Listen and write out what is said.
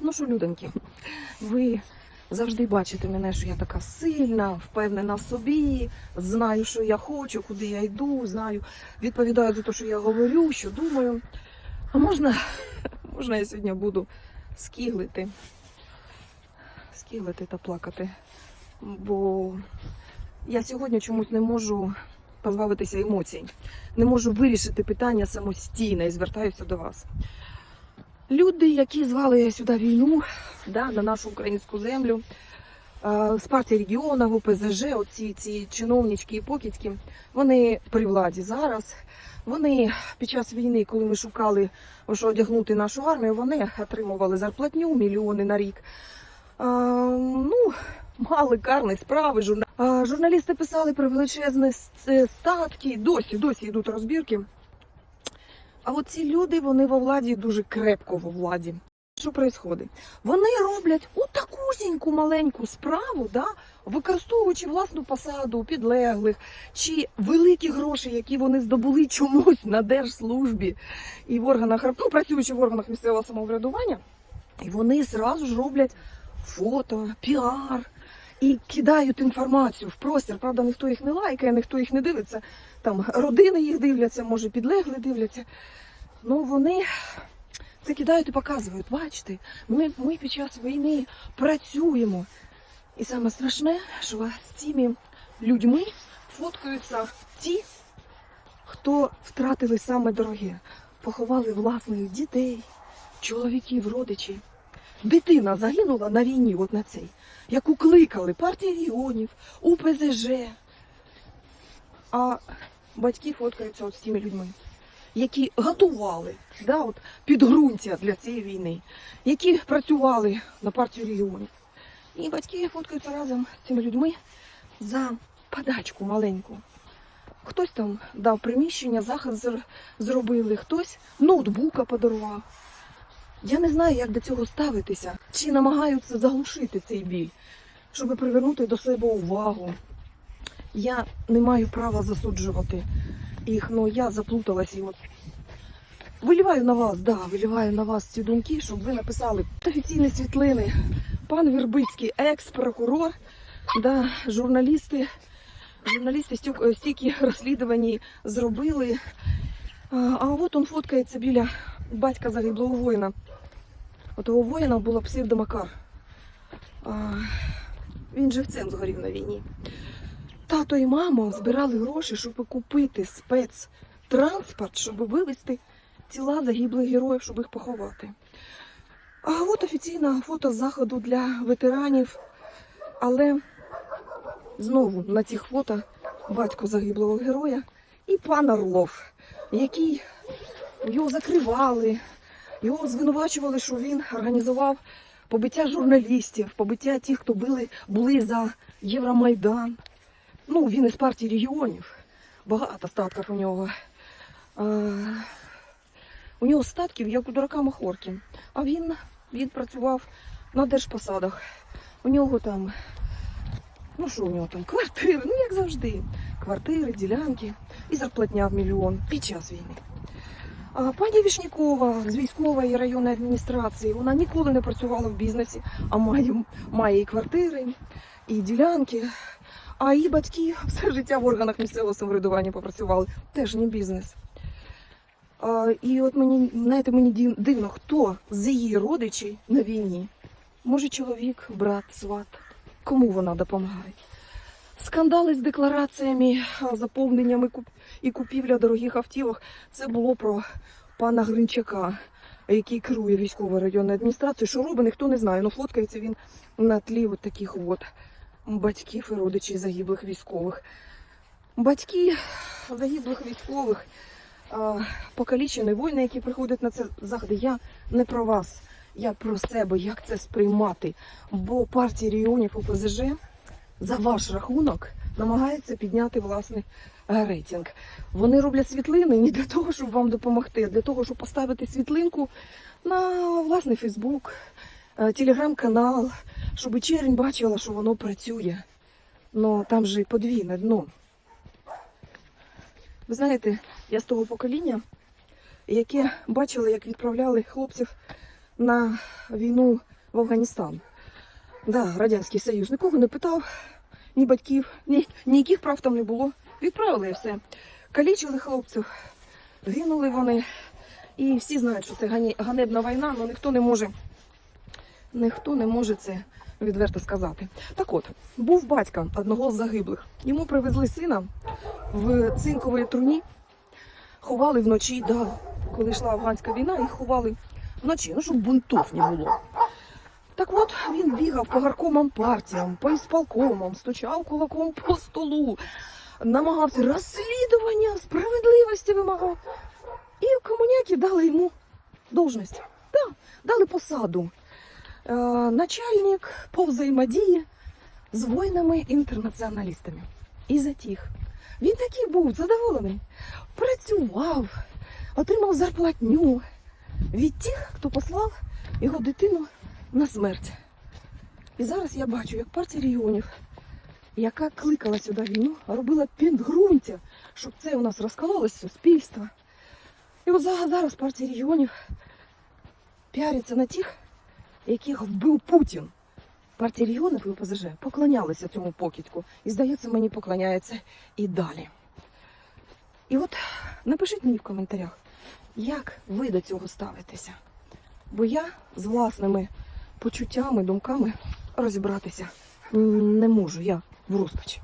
Ну що, людоньки, ви завжди бачите мене, що я така сильна, впевнена в собі, знаю, що я хочу, куди я йду, знаю, відповідаю за те, що я говорю, що думаю. А можна, можна я сьогодні буду скіглити, скіглити та плакати. Бо я сьогодні чомусь не можу позбавитися емоцій, не можу вирішити питання самостійно і звертаюся до вас. Люди, які звали сюди війну да, на нашу українську землю, з партії регіонів, ОПЗЖ, оці ці чиновнички і покидьки, вони при владі зараз. Вони під час війни, коли ми шукали, що одягнути нашу армію, вони отримували зарплатню, мільйони на рік. А, ну, мали карні справи. Журна... Журналісти писали про величезні статки. Досі, досі йдуть розбірки. А от ці люди, вони во владі дуже крепко во владі. Що відбувається? Вони роблять отакусіньку маленьку справу, да, використовуючи власну посаду, підлеглих чи великі гроші, які вони здобули чомусь на держслужбі і в органах ну, працюючи в органах місцевого самоврядування, і вони зразу ж роблять фото, піар і кидають інформацію в простір. Правда, ніхто їх не лайкає, ніхто їх не дивиться. Там родини їх дивляться, може підлегли дивляться. Ну вони це кидають і показують. Бачите, ми, ми під час війни працюємо. І саме страшне, що з цими людьми фоткаються ті, хто втратили саме дороге, поховали власних дітей, чоловіків, родичів. Дитина загинула на війні, от на цей, яку кликали партії регіонів, УПЗЖ. А батьки фоткаються от з цими людьми, які готували да, от, підґрунтя для цієї війни, які працювали на партію регіонів. І батьки фоткаються разом з цими людьми за подачку маленьку. Хтось там дав приміщення, зр- зробили, хтось ноутбука подарував. Я не знаю, як до цього ставитися, чи намагаються заглушити цей біль, щоб привернути до себе увагу. Я не маю права засуджувати їх, але я заплуталась і от виліваю на вас, да, виліваю на вас ці думки, щоб ви написали офіційні світлини. Пан Вірбицький, екс-прокурор, да, журналісти, журналісти стільки розслідувань зробили. А от он фоткається біля батька загиблого воїна. У того воїна було псевдомакар. Він живцем згорів на війні. Тато і мама збирали гроші, щоб купити спецтранспорт, щоб вивезти тіла загиблих героїв, щоб їх поховати. А от офіційне фото заходу для ветеранів. Але знову на цих фото батько загиблого героя і пан Орлов, який його закривали, його звинувачували, що він організував побиття журналістів, побиття тих, хто були, були за Євромайдан. Ну, він із партії регіонів. Багато статків у нього. А, у нього статків, як у дурака Махорки. А він, він працював на держпосадах. У нього там, ну що у нього там, квартири, ну як завжди. Квартири, ділянки і зарплатня в мільйон під час війни. Пані Вішнікова з військової районної адміністрації, вона ніколи не працювала в бізнесі, а має, має і квартири, і ділянки. А її батьки все життя в органах місцевого самоврядування попрацювали. Теж не бізнес. А, і от мені, знаєте, мені дивно, хто з її родичів на війні. Може, чоловік, брат, сват. Кому вона допомагає? Скандали з деклараціями, заповненнями і купівля дорогих автівок. Це було про пана Гринчака, який керує військовою районною адміністрацією. Що робить, ніхто не знає. Ну, фоткається він на тлі от таких от батьків і родичів загиблих військових. Батьки загиблих військових, покалічені воїни, які приходять на це заходи. Я не про вас, я про себе, як це сприймати. Бо партія регіонів ОПЗЖ за ваш рахунок намагається підняти власний е, рейтинг. Вони роблять світлини не для того, щоб вам допомогти, а для того, щоб поставити світлинку на власний Фейсбук, е, телеграм-канал, щоб чернь бачила, що воно працює. Ну там же подвійне дно. Ви знаєте, я з того покоління, яке бачило, як відправляли хлопців на війну в Афганістан. Да, Радянський Союз нікого не питав, ні батьків, ні, ніяких прав там не було. Відправили і все. Калічили хлопців, гинули вони. І всі знають, що це ганебна війна, але ніхто не може, ніхто не може це відверто сказати. Так от, був батька одного з загиблих. Йому привезли сина в цинковій труні, ховали вночі, да, коли йшла афганська війна, їх ховали вночі, ну щоб бунтов не було. Так от він бігав по гаркомам партіям, по ісполкомам, стучав кулаком по столу, намагався розслідування, справедливості вимагав. І комуняки дали йому должність. Да, дали посаду. Е, начальник по взаємодії з воїнами-інтернаціоналістами. І затіх. Він такий був задоволений. Працював, отримав зарплатню від тих, хто послав його дитину на смерть. І зараз я бачу, як партія регіонів, яка кликала сюди війну, робила підґрунтя, щоб це у нас розкололось суспільство. І от зараз партія регіонів піариться на тих, яких вбив Путін. Партія регіонів і ОПЗЖ поклонялися цьому покидьку. І, здається, мені поклоняється і далі. І от напишіть мені в коментарях, як ви до цього ставитеся. Бо я з власними почуттями, думками розібратися не можу. Я в розпачі.